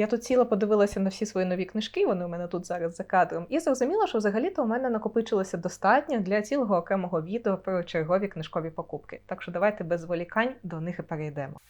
Я тут ціла подивилася на всі свої нові книжки, вони у мене тут зараз за кадром, і зрозуміла, що взагалі-то у мене накопичилося достатньо для цілого окремого відео про чергові книжкові покупки. Так що давайте без зволікань до них і перейдемо.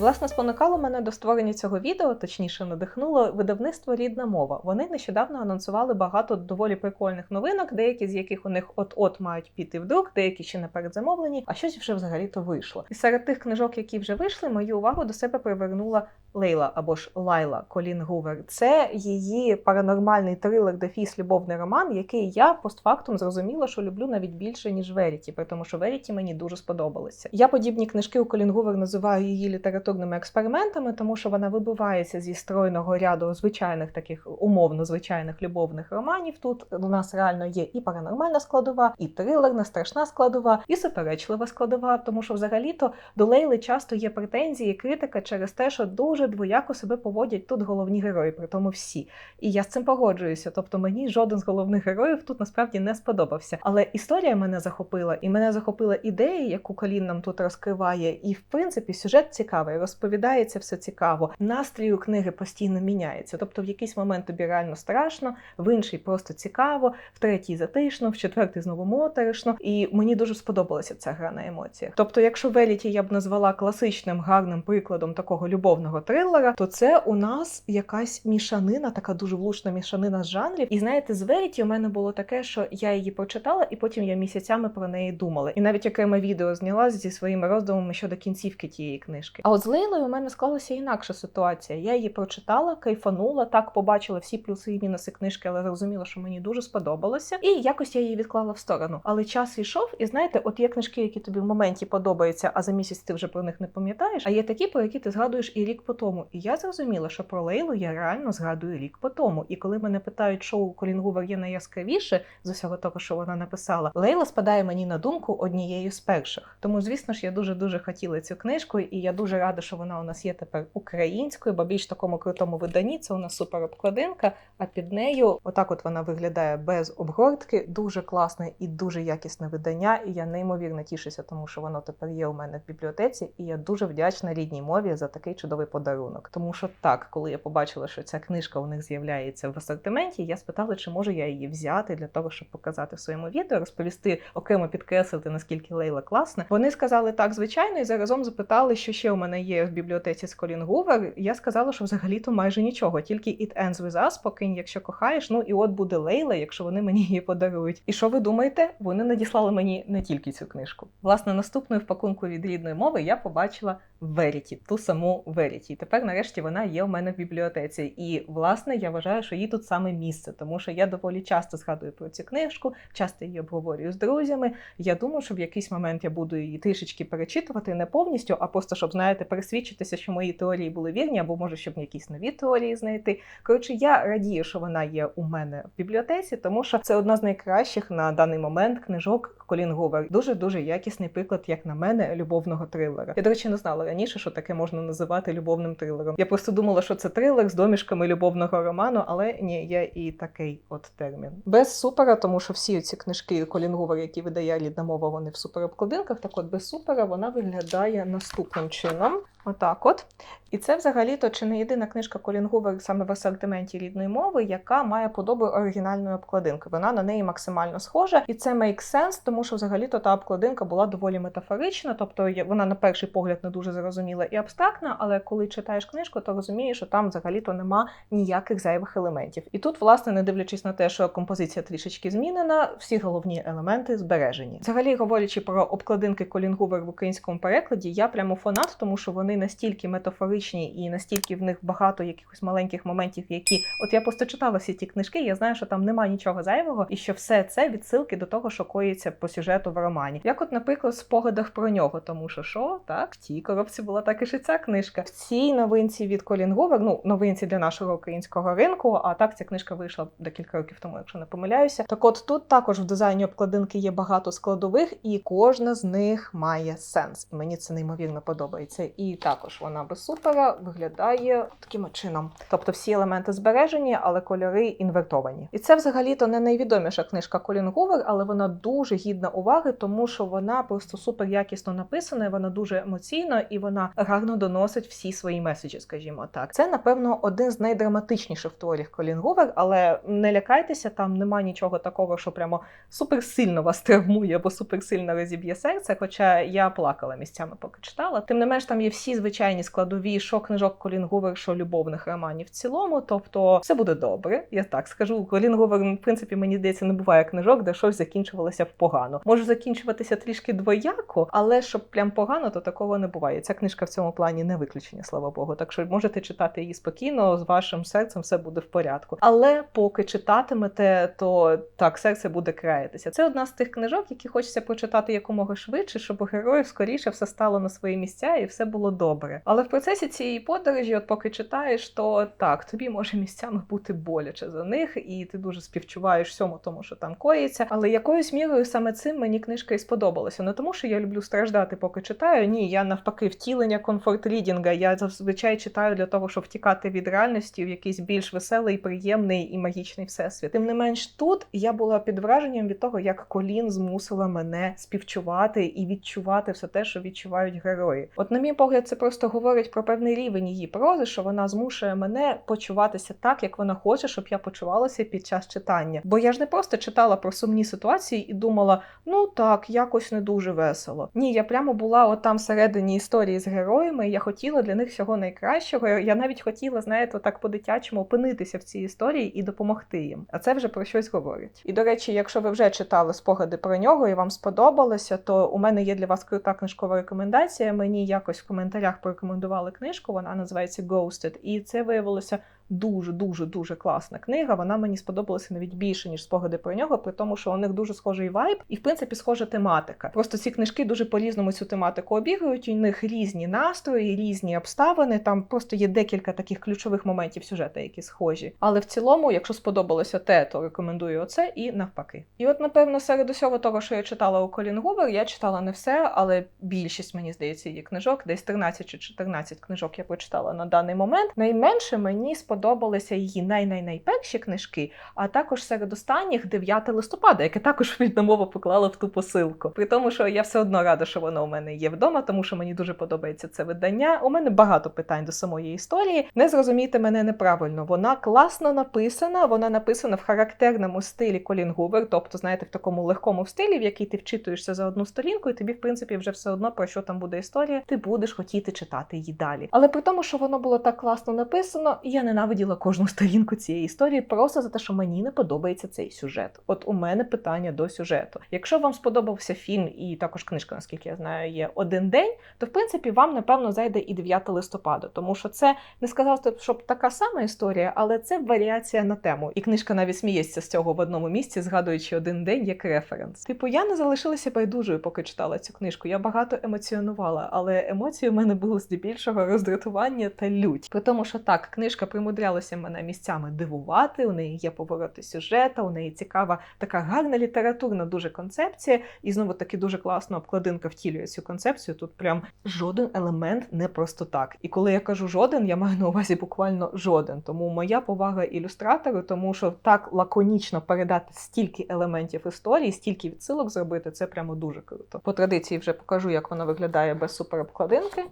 Власне, спонукало мене до створення цього відео, точніше, надихнуло видавництво рідна мова. Вони нещодавно анонсували багато доволі прикольних новинок, деякі з яких у них от-от мають піти в друк, деякі ще не передзамовлені, а щось вже взагалі-то вийшло. І серед тих книжок, які вже вийшли, мою увагу до себе привернула Лейла або ж Лайла Колін Гувер. Це її паранормальний трилер дефіс любовний роман, який я постфактум зрозуміла, що люблю навіть більше ніж Веріті, при тому, що Веріті мені дуже сподобалося. Я подібні книжки у Колін Гувер називаю її літературними експериментами, тому що вона вибивається зі стройного ряду звичайних таких умовно звичайних любовних романів. Тут у нас реально є і паранормальна складова, і трилерна, страшна складова, і суперечлива складова, тому що взагалі-то до Лейли часто є претензії, критика через те, що дуже двояко себе поводять тут головні герої, при тому всі. І я з цим погоджуюся. Тобто мені жоден з головних героїв тут насправді не сподобався. Але історія мене захопила, і мене захопила ідея, яку Колін нам тут розкриває. І в принципі сюжет цікавий, розповідається все цікаво. Настрій у книги постійно міняється. Тобто, в якийсь момент тобі реально страшно, в інший просто цікаво, в третій затишно, в четвертий знову моторошно. І мені дуже сподобалася ця гра на емоціях. Тобто, якщо Веліті я б назвала класичним гарним прикладом такого любовного трилера, то це у нас якась мішанина, така дуже влучна мішанина з жанрів. І знаєте, з Веріті у мене було таке, що я її прочитала, і потім я місяцями про неї думала. І навіть окреме відео зняла зі своїми роздумами щодо кінцівки тієї книжки. А от з Лейлою у мене склалася інакша ситуація. Я її прочитала, кайфанула, так побачила всі плюси і мінуси книжки, але зрозуміла, що мені дуже сподобалося. І якось я її відклала в сторону. Але час йшов, і знаєте, от є книжки, які тобі в моменті подобаються, а за місяць ти вже про них не пам'ятаєш. А є такі, про які ти згадуєш і рік по тому. І я зрозуміла, що про Лейлу я реально згадую рік по тому. І коли мене питають, що у Колін Гувер є найяскравіше з усього того, що вона написала, Лейла спадає мені на думку однією з перших. Тому, звісно ж, я дуже дуже хотіла цю книжку, і я дуже рада, що вона у нас є тепер українською, бо більш такому крутому виданні це у нас супер обкладинка. А під нею, отак, от вона виглядає без обгортки. Дуже класне і дуже якісне видання. І я неймовірно тішуся, тому що воно тепер є у мене в бібліотеці, і я дуже вдячна рідній мові за такий чудовий подарунок. Тому що так, коли я побачила, що ця книжка у них з'являється в асортименті, я спитала, чи можу я її взяти для того, щоб показати в своєму відео, розповісти окремо підкреслити, наскільки Лейла класна. Вони сказали так, звичайно, і заразом запитали, що ще у мене є в бібліотеці з Колін Гувер. Я сказала, що взагалі-то майже нічого, тільки It Ends With Us, покинь, якщо кохаєш. Ну і от буде Лейла, якщо вони мені її подарують. І що ви думаєте? Вони надіслали мені не тільки цю книжку. Власне, наступною в пакунку від рідної мови я побачила Веріті, ту саму Веріті. Тепер, нарешті, вона є у мене в бібліотеці. І власне я вважаю, що їй тут саме місце, тому що я доволі часто згадую про цю книжку, часто її обговорюю з друзями. Я думаю, що в якийсь момент я буду її трішечки перечитувати не повністю, а просто щоб знаєте, пересвідчитися, що мої теорії були вірні, або може щоб якісь нові теорії знайти. Коротше, я радію, що вона є у мене в бібліотеці, тому що це одна з найкращих на даний момент книжок Колін Гувер. Дуже дуже якісний приклад, як на мене, любовного трилера. Я до речі, не знала раніше, що таке можна називати любовним трилером. Я просто думала, що це трилер з домішками любовного роману, але ні, є і такий от термін. Без супера, тому що всі ці книжки Колін Гувер, які видає рідна мова, вони в суперобкладинках. Так от без супера вона виглядає наступним чином. Отак, от. І це взагалі-то чи не єдина книжка Колін саме в асортименті рідної мови, яка має подобу оригінальної обкладинки. Вона на неї максимально схожа, і це make sense, тому що взагалі-то та обкладинка була доволі метафорична, тобто вона на перший погляд не дуже зрозуміла і абстрактна, але коли читаєш книжку, то розумієш, що там взагалі-то нема ніяких зайвих елементів. І тут, власне, не дивлячись на те, що композиція трішечки змінена, всі головні елементи збережені. Взагалі, говорячи про обкладинки Колін Гувер в українському перекладі, я прямо фанат, тому що вони настільки метафоричні і настільки в них багато якихось маленьких моментів, які от я просто читала всі ті книжки. Я знаю, що там немає нічого зайвого, і що все це відсилки до того, що коїться по сюжету в романі. Як, от, наприклад, в спогадах про нього, тому що що так в тій коробці була також і ця книжка. В цій новинці від Колін Гувер, ну новинці для нашого українського ринку. А так ця книжка вийшла декілька років тому, якщо не помиляюся. Так, от тут також в дизайні обкладинки є багато складових, і кожна з них має сенс. Мені це неймовірно подобається. І також вона без супера виглядає таким чином. Тобто всі елементи збережені, але кольори інвертовані. І це взагалі-то не найвідоміша книжка Колін Гувер, але вона дуже гідна уваги, тому що вона просто супер якісно написана, вона дуже емоційна і вона гарно доносить всі свої меседжі, скажімо так. Це, напевно, один з найдраматичніших творів Колін Гувер, але не лякайтеся, там нема нічого такого, що прямо супер сильно вас травмує або супер сильно розіб'є серце. Хоча я плакала місцями, поки читала. Тим не менш, там є всі звичайні складові, що книжок Колін Гувер, що любовних романів в цілому. Тобто все буде добре. Я так скажу. Колін Гувер, в принципі, мені здається, не буває книжок, де щось закінчувалося погано. Може закінчуватися трішки двояко, але щоб прям погано, то такого не буває. Ця книжка в цьому плані не виключення, слава Богу. Так що можете читати її спокійно, з вашим серцем все буде в порядку. Але поки читатимете, то так серце буде краятися. Це одна з тих книжок, які хочеться прочитати якомога швидше, щоб у героїв скоріше все стало на свої місця і все було добре. Але в процесі цієї подорожі, от поки читаєш, то так тобі може місцями бути боляче за них, і ти дуже співчуваєш всьому тому, що там коїться. Але якоюсь мірою саме цим мені книжка і сподобалася. Не тому, що я люблю страждати, поки читаю. Ні, я навпаки втілення комфорт рідінга. Я зазвичай читаю для того, щоб втікати від реальності в якийсь більш веселий, приємний і магічний всесвіт. Тим не менш, тут я була під враженням від того, як Колін змусила мене співчувати і відчувати все те, що відчувають герої. От, на мій погляд, це просто говорить про певний рівень її прози, що вона змушує мене почуватися так, як вона хоче, щоб я почувалася під час читання. Бо я ж не просто читала про сумні ситуації і думала, ну так, якось не дуже весело. Ні, я прямо була отам всередині історії з героями. Я хотіла для них всього найкращого. Я навіть хотіла, знаєте, так по-дитячому опинитися в цій історії і допомогти їм. А це вже про щось говорить. І до речі, якщо ви вже читали спогади про нього і вам сподобалося, то у мене є для вас крута книжкова рекомендація. Мені якось коментарях порекомендували книжку. Вона називається Ghosted, і це виявилося дуже дуже дуже класна книга. Вона мені сподобалася навіть більше ніж спогади про нього, при тому, що у них дуже схожий вайб і в принципі схожа тематика. Просто ці книжки дуже по-різному цю тематику обігрують. У них різні настрої, різні обставини. Там просто є декілька таких ключових моментів сюжету, які схожі. Але в цілому, якщо сподобалося те, то рекомендую оце і навпаки. І от, напевно, серед усього того, що я читала у Колін Гувер, я читала не все, але більшість мені здається її книжок, десь 13 чи 14 книжок я прочитала на даний момент. Найменше мені сподобалося сподобалися її най-най-найперші книжки, а також серед останніх 9 листопада, яке також мова поклала в ту посилку. При тому, що я все одно рада, що воно у мене є вдома, тому що мені дуже подобається це видання. У мене багато питань до самої історії. Не зрозумійте мене неправильно. Вона класно написана, вона написана в характерному стилі Колін Гувер, тобто, знаєте, в такому легкому стилі, в який ти вчитуєшся за одну сторінку, і тобі, в принципі, вже все одно про що там буде історія, ти будеш хотіти читати її далі. Але при тому, що воно було так класно написано, я ненавиділа кожну сторінку цієї історії просто за те, що мені не подобається цей сюжет. От у мене питання до сюжету. Якщо вам сподобався фільм, і також книжка, наскільки я знаю, є один день, то в принципі вам напевно зайде і 9 листопада, тому що це не сказати, щоб така сама історія, але це варіація на тему. І книжка навіть сміється з цього в одному місці, згадуючи один день як референс. Типу, я не залишилася байдужою, поки читала цю книжку. Я багато емоціонувала, але емоції у мене були здебільшого роздратування та лють. При тому, що так, книжка примудрялася мене місцями дивувати. У неї є повороти сюжета, у неї цікава така гарна літературна дуже концепція, і знову таки дуже класно обкладинка втілює цю концепцію. Тут прям жоден елемент не просто так. І коли я кажу жоден, я маю на увазі буквально жоден. Тому моя повага ілюстратору, тому що так лаконічно передати стільки елементів історії, стільки відсилок зробити, це прямо дуже круто. По традиції вже покажу, як воно виглядає без суперобкладинки.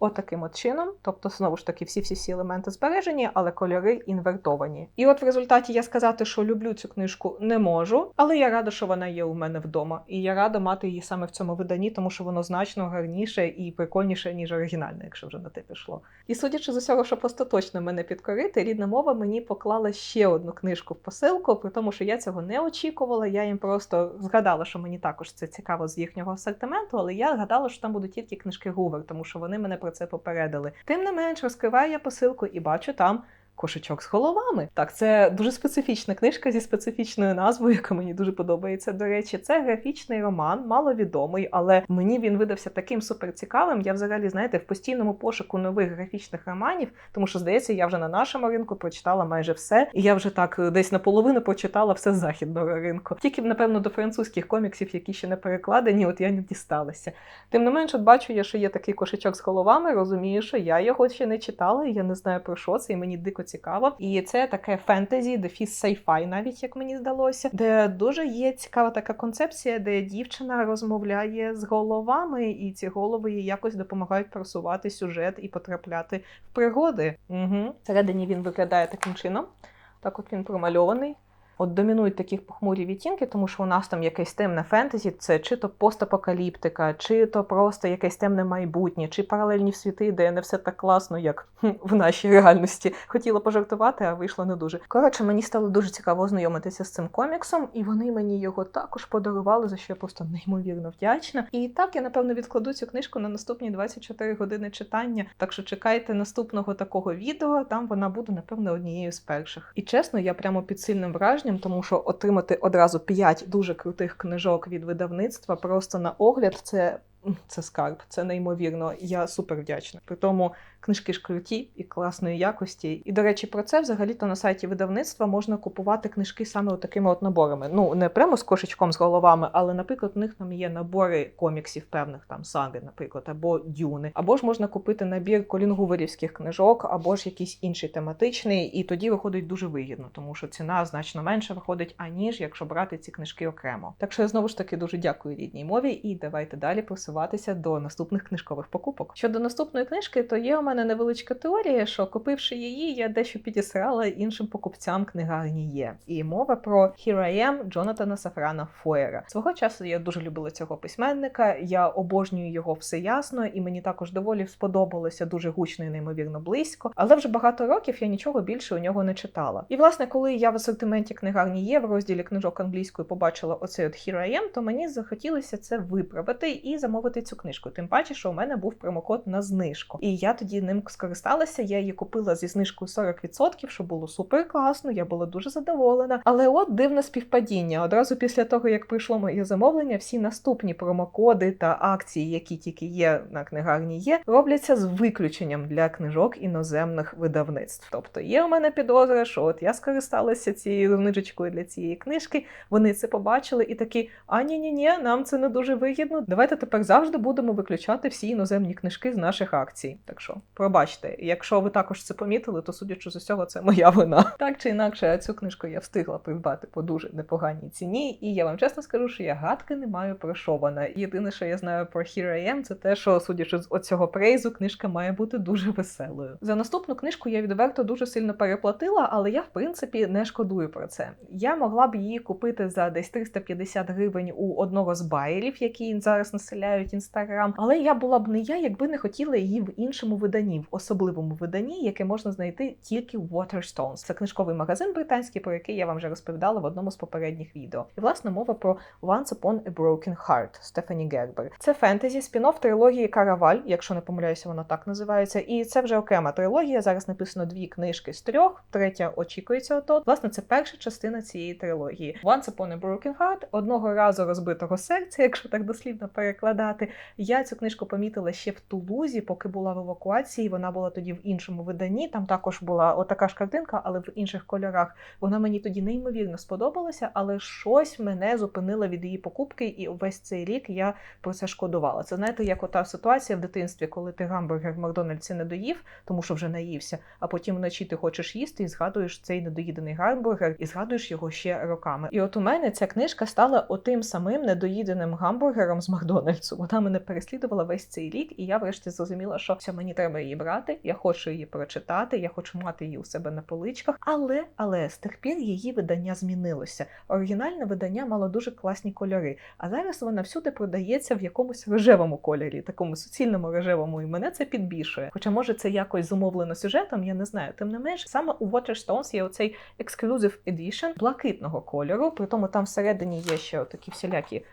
Отаким от, чином, тобто, знову ж таки, всі всі всі елементи збережені, але кольори інвертовані. І от в результаті я сказати, що люблю цю книжку не можу, але я рада, що вона є у мене вдома. І я рада мати її саме в цьому виданні, тому що воно значно гарніше і прикольніше, ніж оригінальне, якщо вже на те пішло. І судячи з усього, що остаточно мене підкорити, рідна мова мені поклала ще одну книжку в посилку, при тому, що я цього не очікувала. Я їм просто згадала, що мені також це цікаво з їхнього асортименту, але я згадала, що там будуть тільки книжки Гувер, тому що вони мене про це попередили. Тим не менш, розкриваю я посилку і бачу там Кошечок з головами. Так, це дуже специфічна книжка зі специфічною назвою, яка мені дуже подобається. До речі, це графічний роман, маловідомий, але мені він видався таким суперцікавим. Я взагалі, знаєте, в постійному пошуку нових графічних романів, тому що здається, я вже на нашому ринку прочитала майже все, і я вже так е, десь наполовину прочитала все з західного ринку. Тільки напевно до французьких коміксів, які ще не перекладені, от я не дісталася. Тим не менш, от бачу я, що є такий кошечок з головами. Розумію, що я його ще не читала, і я не знаю про що це, і мені дико цікаво. І це таке фентезі, дефіс сайфай, навіть як мені здалося, де дуже є цікава така концепція, де дівчина розмовляє з головами, і ці голови їй якось допомагають просувати сюжет і потрапляти в пригоди. Угу. Всередині він виглядає таким чином. Так, от він промальований. От домінують такі похмурі відтінки, тому що у нас там якесь темне фентезі, це чи то постапокаліптика, чи то просто якесь темне майбутнє, чи паралельні світи, де не все так класно, як в нашій реальності. Хотіла пожартувати, а вийшло не дуже. Коротше, мені стало дуже цікаво ознайомитися з цим коміксом, і вони мені його також подарували, за що я просто неймовірно вдячна. І так я напевно відкладу цю книжку на наступні 24 години читання. Так що чекайте наступного такого відео. Там вона буде напевно однією з перших. І чесно, я прямо під сильним враженням, тому що отримати одразу 5 дуже крутих книжок від видавництва просто на огляд це. Це скарб, це неймовірно. Я супер вдячна. При тому книжки ж круті і класної якості. І до речі, про це взагалі-то на сайті видавництва можна купувати книжки саме такими от наборами. Ну не прямо з кошечком з головами, але, наприклад, у них там є набори коміксів певних там саги, наприклад, або дюни, або ж можна купити набір колінгуверівських книжок, або ж якийсь інший тематичний, і тоді виходить дуже вигідно, тому що ціна значно менше виходить, аніж якщо брати ці книжки окремо. Так що я знову ж таки дуже дякую рідній мові, і давайте далі просуватися до наступних книжкових покупок. Щодо наступної книжки, то є у мене невеличка теорія, що купивши її, я дещо підісрала іншим покупцям книгарні є. І мова про Here I Am Джонатана Сафрана Фоєра. Свого часу я дуже любила цього письменника. Я обожнюю його все ясно, і мені також доволі сподобалося дуже гучно і неймовірно близько. Але вже багато років я нічого більше у нього не читала. І власне, коли я в асортименті книгарні є в розділі книжок англійською побачила оцей от Here I Am, то мені захотілося це виправити і замовити цю книжку. Тим паче, що у мене був промокод на знижку. І я тоді ним скористалася. Я її купила зі знижкою 40%, що було супер класно. Я була дуже задоволена. Але от дивне співпадіння. Одразу після того, як прийшло моє замовлення, всі наступні промокоди та акції, які тільки є на книгарні, є, робляться з виключенням для книжок іноземних видавництв. Тобто є у мене підозра, що от я скористалася цією знижечкою для цієї книжки. Вони це побачили і такі: а ні, ні, ні, нам це не дуже вигідно. Давайте тепер завжди будемо виключати всі іноземні книжки з наших акцій. Так що, пробачте, якщо ви також це помітили, то судячи з усього, це моя вина. Так чи інакше, цю книжку я встигла придбати по дуже непоганій ціні, і я вам чесно скажу, що я гадки не маю про що вона. Єдине, що я знаю про Here I Am, це те, що судячи з оцього прейзу, книжка має бути дуже веселою. За наступну книжку я відверто дуже сильно переплатила, але я в принципі не шкодую про це. Я могла б її купити за десь 350 гривень у одного з байерів, які зараз населяють інстаграм. Але я була б не я, якби не хотіла її в іншому виданні, в особливому виданні, яке можна знайти тільки в Waterstones. Це книжковий магазин британський, про який я вам вже розповідала в одному з попередніх відео. І власне мова про Once Upon a Broken Heart Стефані Гербер. Це фентезі, спін-офф трилогії Караваль, якщо не помиляюся, вона так називається. І це вже окрема трилогія. Зараз написано дві книжки з трьох. Третя очікується ото. Власне, це перша частина цієї трилогії. Once Upon a Broken Heart, одного разу розбитого серця, якщо так дослівно перекладати. Я цю книжку помітила ще в Тулузі, поки була в евакуації. Вона була тоді в іншому виданні. Там також була отака ж картинка, але в інших кольорах. Вона мені тоді неймовірно сподобалася, але щось мене зупинило від її покупки, і увесь цей рік я про це шкодувала. Це знаєте, як ота ситуація в дитинстві, коли ти гамбургер в Макдональдсі не доїв, тому що вже наївся, а потім вночі ти хочеш їсти і згадуєш цей недоїдений гамбургер, і згадуєш його ще роками. І от у мене ця книжка стала отим самим недоїденим гамбургером з Макдональдсу. Вона мене переслідувала весь цей рік, і я врешті зрозуміла, що все мені треба її брати. Я хочу її прочитати, я хочу мати її у себе на поличках. Але але з тих пір її видання змінилося. Оригінальне видання мало дуже класні кольори. А зараз вона всюди продається в якомусь рожевому кольорі, такому суцільному рожевому, і мене це підбільшує. Хоча може це якось зумовлено сюжетом, я не знаю. Тим не менш, саме у Waterstones є оцей Exclusive Edition блакитного кольору. При тому там всередині є ще такі всілякі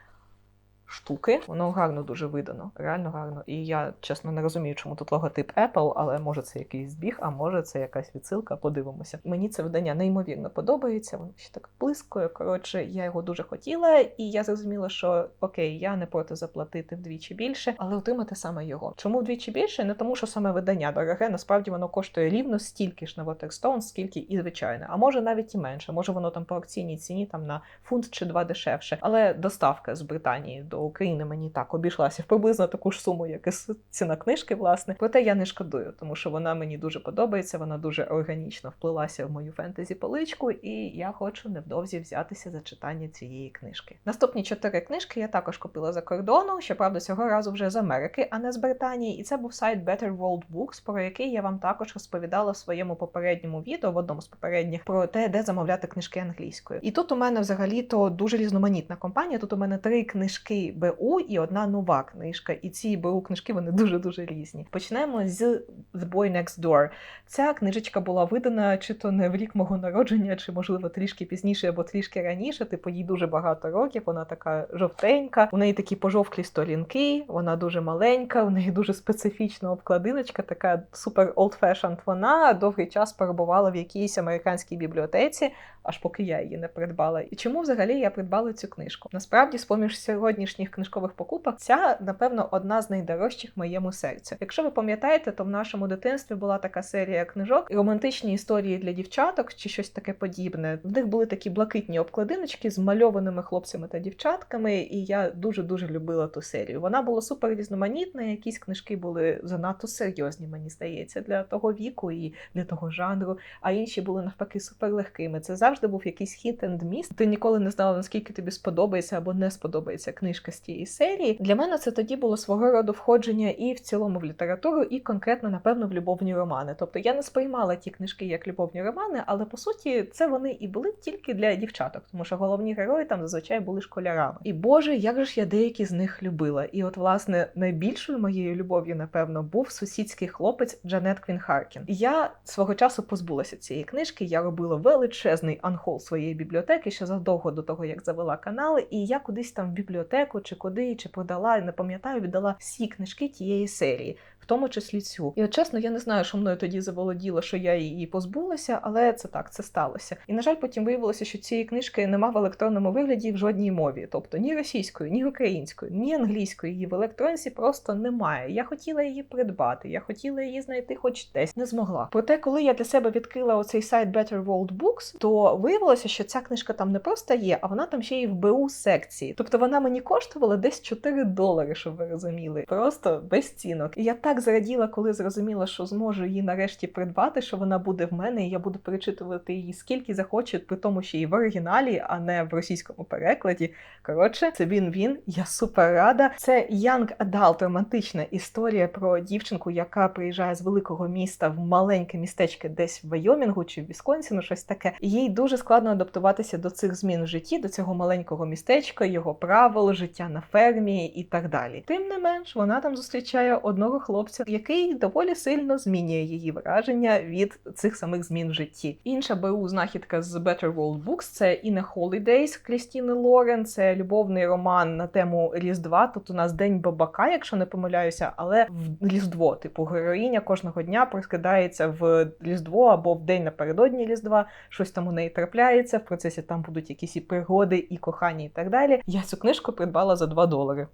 штуки. Воно гарно дуже видано, реально гарно. І я чесно не розумію, чому тут логотип Apple, але може це якийсь збіг, а може це якась відсилка. Подивимося. Мені це видання неймовірно подобається. Воно ще так блискує. Коротше, я його дуже хотіла, і я зрозуміла, що окей, я не проти заплатити вдвічі більше, але отримати саме його. Чому вдвічі більше? Не тому, що саме видання дороге. Насправді воно коштує рівно стільки ж на Waterstone, скільки і звичайне. А може навіть і менше. Може воно там по акційній ціні там на фунт чи два дешевше. Але доставка з Британії до України мені так обійшлася в приблизно таку ж суму, як і ціна книжки, власне. Проте я не шкодую, тому що вона мені дуже подобається. Вона дуже органічно вплилася в мою фентезі поличку, і я хочу невдовзі взятися за читання цієї книжки. Наступні чотири книжки я також купила за кордону. Щоправда, цього разу вже з Америки, а не з Британії. І це був сайт Better World Books, про який я вам також розповідала в своєму попередньому відео, в одному з попередніх, про те, де замовляти книжки англійською. І тут у мене взагалі то дуже різноманітна компанія. Тут у мене три книжки БУ і одна нова книжка. І ці БУ книжки вони дуже дуже різні. Почнемо з The Boy Next Door. Ця книжечка була видана чи то не в рік мого народження, чи можливо трішки пізніше або трішки раніше. Типу їй дуже багато років. Вона така жовтенька. У неї такі пожовклі сторінки. Вона дуже маленька. У неї дуже специфічна обкладиночка, така супер old-fashioned Вона довгий час перебувала в якійсь американській бібліотеці, аж поки я її не придбала. І чому взагалі я придбала цю книжку? Насправді, з поміж сьогоднішніх книжкових покупок, ця, напевно, одна з найдорожчих моєму серцю. Якщо ви пам'ятаєте, то в нашому дитинстві була така серія книжок, романтичні історії для дівчаток чи щось таке подібне. В них були такі блакитні обкладиночки з мальованими хлопцями та дівчатками, і я дуже дуже любила ту серію. Вона була супер різноманітна. Якісь книжки були занадто серйозні, мені здається, для того віку і для того жанру. А інші були навпаки супер легкими. Це завжди був якийсь хіт енд міст. Ти ніколи не знала, наскільки тобі сподобається або не сподобається книжка з тієї серії. Для мене це тоді було свого роду входження і в цілому в літературу, і конкретно, напевно, в любовні романи. Тобто я не сприймала ті книжки як любовні романи, але по суті це вони і були тільки для дівчаток, тому що головні герої там зазвичай були школярами. І Боже, як же ж я деякі з них любила. І от, власне, найбільшою моєю любов'ю, напевно, був сусідський хлопець Джанет Квін Харкін. Я свого часу позбулася цієї книжки. Я робила величезний анхол своєї бібліотеки ще задовго до того, як завела канал. І я кудись там в бібліотеку чи куди, чи подала, не пам'ятаю, віддала всі книжки тієї серії. В тому числі цю. І от чесно, я не знаю, що мною тоді заволоділо, що я її позбулася, але це так, це сталося. І на жаль, потім виявилося, що цієї книжки нема в електронному вигляді в жодній мові, тобто ні російською, ні українською, ні англійською її в електронці просто немає. Я хотіла її придбати, я хотіла її знайти, хоч десь не змогла. Проте, коли я для себе відкрила оцей сайт Better World Books, то виявилося, що ця книжка там не просто є, а вона там ще й в БУ секції. Тобто вона мені коштувала десь 4 долари, щоб ви розуміли. Просто безцінок. І я так зраділа, коли зрозуміла, що зможу її нарешті придбати, що вона буде в мене, і я буду перечитувати її скільки захочу, при тому, що і в оригіналі, а не в російському перекладі. Коротше, це він він. Я супер рада. Це Young Adult романтична історія про дівчинку, яка приїжджає з великого міста в маленьке містечко десь в Вайомінгу чи в Вісконсіну, щось таке. Їй дуже складно адаптуватися до цих змін в житті, до цього маленького містечка, його правил, життя на фермі і так далі. Тим не менш, вона там зустрічає одного хлопця, який доволі сильно змінює її враження від цих самих змін в житті. Інша БУ знахідка з Better World Books це Інна Holidays Крістіни Лорен. Це любовний роман на тему Різдва. Тут у нас день бабака, якщо не помиляюся, але в Різдво. Типу, героїня кожного дня прискидається в Різдво або в день напередодні Різдва. Щось там у неї трапляється. В процесі там будуть якісь і пригоди, і кохання, і так далі. Я цю книжку придбала за 2 долари.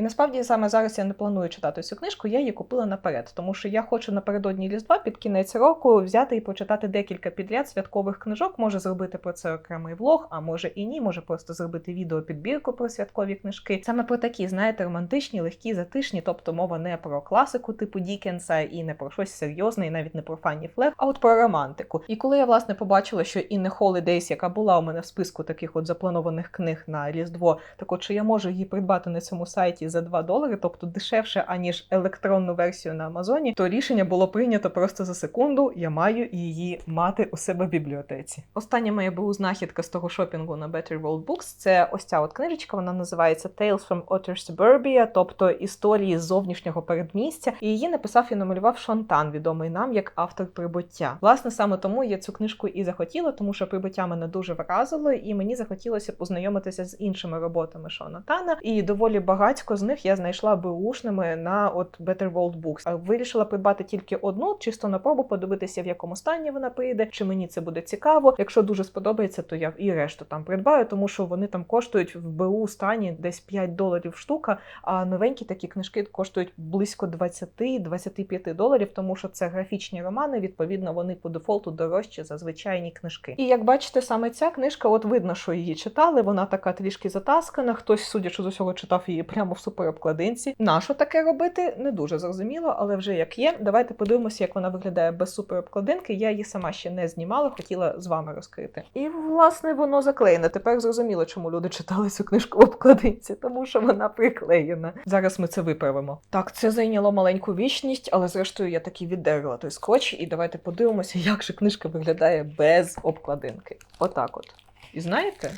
І насправді саме зараз я не планую читати цю книжку, я її купила наперед, тому що я хочу напередодні Різдва під кінець року взяти і почитати декілька підряд святкових книжок. Може зробити про це окремий влог, а може і ні, може просто зробити відео підбірку про святкові книжки. Саме про такі, знаєте, романтичні, легкі, затишні, тобто мова не про класику типу Дікенса і не про щось серйозне, і навіть не про Фанні Флег, а от про романтику. І коли я власне побачила, що Інне Holidays, яка була у мене в списку таких от запланованих книг на Різдво, так от що я можу її придбати на цьому сайті за 2 долари, тобто дешевше аніж електронну версію на Амазоні, то рішення було прийнято просто за секунду. Я маю її мати у себе в бібліотеці. Остання моя була знахідка з того шопінгу на Better World Books. Це ось ця от книжечка. Вона називається Tales from Outer Suburbia, тобто історії з зовнішнього передмістя. І її написав і намалював Шонтан, відомий нам як автор прибуття. Власне, саме тому я цю книжку і захотіла, тому що прибуття мене дуже вразило, і мені захотілося познайомитися з іншими роботами Шона Тана. І доволі багатько з них я знайшла беушними на от Better World Books. Вирішила придбати тільки одну, чисто на пробу, подивитися, в якому стані вона прийде, чи мені це буде цікаво. Якщо дуже сподобається, то я і решту там придбаю, тому що вони там коштують в БУ стані десь 5 доларів штука. А новенькі такі книжки коштують близько 20-25 доларів, тому що це графічні романи. Відповідно, вони по дефолту дорожчі за звичайні книжки. І як бачите, саме ця книжка, от видно, що її читали. Вона така трішки затаскана. Хтось, судячи з усього, читав її прямо в суперобкладинці. Нащо таке робити? Не дуже зрозуміло, але вже як є. Давайте подивимося, як вона виглядає без суперобкладинки. Я її сама ще не знімала, хотіла з вами розкрити. І власне воно заклеєне. Тепер зрозуміло, чому люди читали цю книжку в обкладинці, тому що вона приклеєна. Зараз ми це виправимо. Так, це зайняло маленьку вічність, але зрештою я таки віддерла той скотч, і давайте подивимося, як же книжка виглядає без обкладинки. Отак от. І знаєте,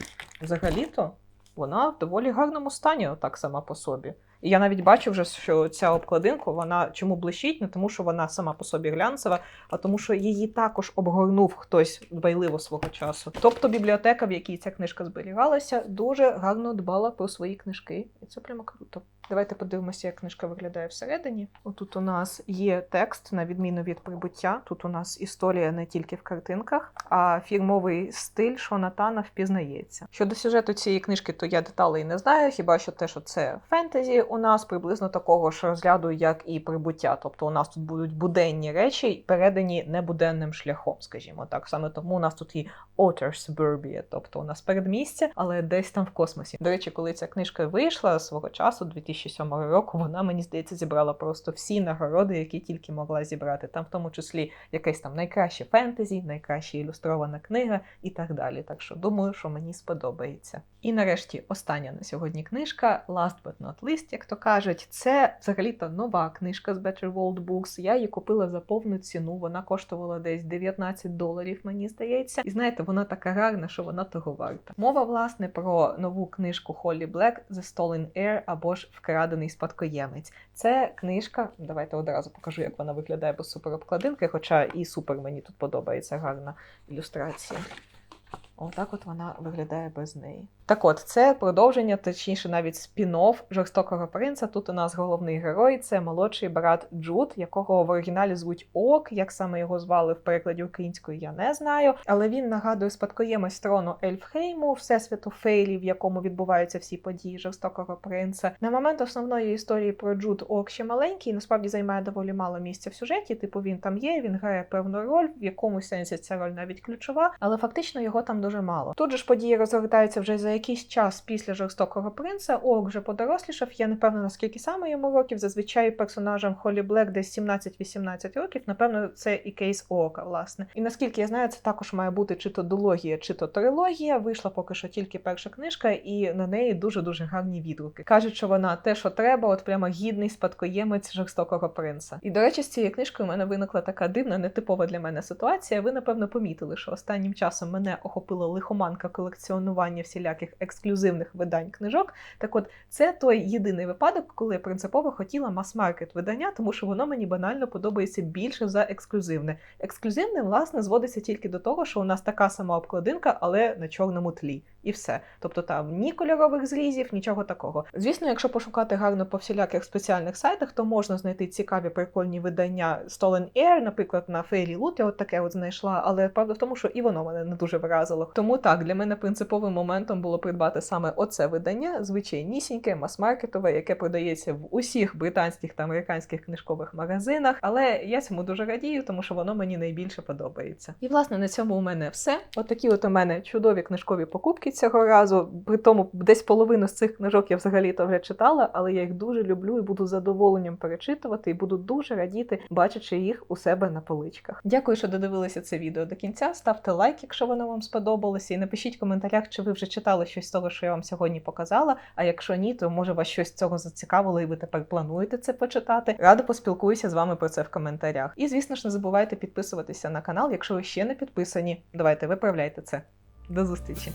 взагалі-то вона в доволі гарному стані, отак сама по собі. Я навіть бачу вже, що ця обкладинка, вона чому блищить, не тому, що вона сама по собі глянцева, а тому, що її також обгорнув хтось дбайливо свого часу. Тобто бібліотека, в якій ця книжка зберігалася, дуже гарно дбала про свої книжки. І це прямо круто. Давайте подивимося, як книжка виглядає всередині. Отут у нас є текст, на відміну від прибуття. Тут у нас історія не тільки в картинках, а фірмовий стиль Шонатана впізнається. Щодо сюжету цієї книжки, то я деталей не знаю, хіба що те, що це фентезі у нас приблизно такого ж розряду, як і прибуття. Тобто у нас тут будуть буденні речі, передані небуденним шляхом, скажімо так. Саме тому у нас тут і Outer Suburbia, тобто у нас передмістя, але десь там в космосі. До речі, коли ця книжка вийшла свого часу, 2007 року, вона мені здається зібрала просто всі нагороди, які тільки могла зібрати. Там, в тому числі, якесь там найкраще фентезі, найкраща ілюстрована книга і так далі. Так що думаю, що мені сподобається. І нарешті остання на сьогодні книжка Last but not least, як то кажуть, це взагалі-то нова книжка з Better World Books. Я її купила за повну ціну. Вона коштувала десь 19 доларів, мені здається. І знаєте, вона така гарна, що вона того варта. Мова, власне, про нову книжку Холлі Блек The Stolen Heir або ж Вкрадений спадкоємець. Це книжка. Давайте одразу покажу, як вона виглядає без суперобкладинки, хоча і супер мені тут подобається гарна ілюстрація. Отак от вона виглядає без неї. Так от, це продовження, точніше, навіть спін-офф жорстокого принца. Тут у нас головний герой це молодший брат Джуд, якого в оригіналі звуть Ок. Як саме його звали в перекладі українською, я не знаю. Але він нагадує спадкоємець трону Ельфхейму, всесвіту Фейлі, в якому відбуваються всі події жорстокого принца. На момент основної історії про Джуд Ок ще маленький, насправді займає доволі мало місця в сюжеті. Типу він там є, він грає певну роль, в якомусь сенсі ця роль навіть ключова, але фактично його там дуже мало. Тут же ж події розгортаються вже за якийсь час після жорстокого принца. Ок вже подорослішав. Я не певна, наскільки саме йому років. Зазвичай персонажам Холі Блек десь 17-18 років. Напевно, це і кейс Ока, власне. І наскільки я знаю, це також має бути чи то дологія, чи то трилогія. Вийшла поки що тільки перша книжка, і на неї дуже дуже гарні відгуки. Кажуть, що вона те, що треба, от прямо гідний спадкоємець жорстокого принца. І до речі, з цією книжкою в мене виникла така дивна, нетипова для мене ситуація. Ви напевно помітили, що останнім часом мене охопила лихоманка колекціонування всіляких ексклюзивних видань книжок. Так от, це той єдиний випадок, коли я принципово хотіла мас-маркет видання, тому що воно мені банально подобається більше за ексклюзивне. Ексклюзивне, власне, зводиться тільки до того, що у нас така сама обкладинка, але на чорному тлі. І все. Тобто там ні кольорових зрізів, нічого такого. Звісно, якщо пошукати гарно по всіляких спеціальних сайтах, то можна знайти цікаві прикольні видання Stolen Air, наприклад, на Fairy Loot, я от таке от знайшла, але правда в тому, що і воно мене не дуже вразило. Тому так, для мене принциповим моментом було придбати саме оце видання, звичайнісіньке, мас-маркетове, яке продається в усіх британських та американських книжкових магазинах. Але я цьому дуже радію, тому що воно мені найбільше подобається. І власне на цьому у мене все. От такі от у мене чудові книжкові покупки цього разу. При тому десь половину з цих книжок я взагалі то вже читала, але я їх дуже люблю і буду задоволенням перечитувати, і буду дуже радіти, бачачи їх у себе на поличках. Дякую, що додивилися це відео до кінця. Ставте лайк, якщо воно вам сподобалося, і напишіть в коментарях, чи ви вже читали щось з того, що я вам сьогодні показала. А якщо ні, то може вас щось цього зацікавило, і ви тепер плануєте це почитати. Радо поспілкуюся з вами про це в коментарях. І звісно ж, не забувайте підписуватися на канал, якщо ви ще не підписані. Давайте виправляйте це. До зустрічі!